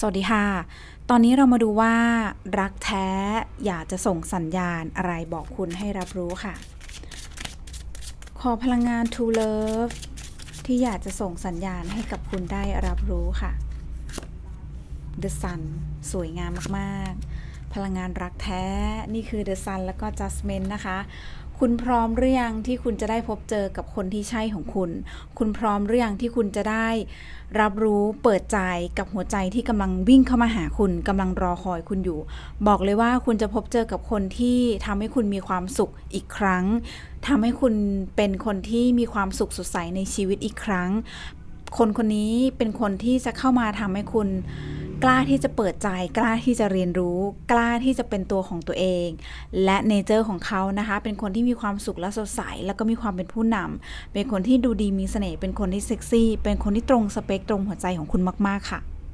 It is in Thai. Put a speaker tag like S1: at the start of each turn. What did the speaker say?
S1: สวัสดีค่ะ ตอนนี้เรามาดูว่ารักแท้อยากจะส่งสัญญาณอะไรบอกคุณให้รับรู้ค่ะ ขอพลังงาน to love ที่อยากจะส่งสัญญาณให้กับคุณได้รับรู้ค่ะ The Sun สวยงามมาก ๆ พลังงานรักแท้ นี่คือ The Sun แล้วก็ Judgment นะคะ คุณพร้อมหรือยังที่คุณจะได้พบเจอกับคนที่ใช่ของคุณ คุณพร้อมหรือยังที่คุณจะได้ รับรู้เปิดใจกับหัวใจที่กำลังวิ่งเข้ามาหาคุณกำลังรอคอยคุณอยู่ บอกเลยว่าคุณจะพบเจอกับคนที่ทำให้คุณมีความสุขอีกครั้งทำให้คุณเป็นคนที่มีความสุขสดใสในชีวิตอีกครั้ง คนคนนี้เป็นคนที่จะเข้ามาทำให้คุณ กล้าที่จะเปิดใจ กล้าที่จะเรียนรู้ กล้าที่จะเป็นตัวของตัวเอง และเนเจอร์ของเขานะคะ เป็นคนที่มีความสุขและสดใส แล้วก็มีความเป็นผู้นำเป็นคนที่ดูดีมีเสน่ห์เป็นคนที่เซ็กซี่ เป็นคนที่ตรงสเปคตรงหัวใจของคุณมาก ๆ ค่ะ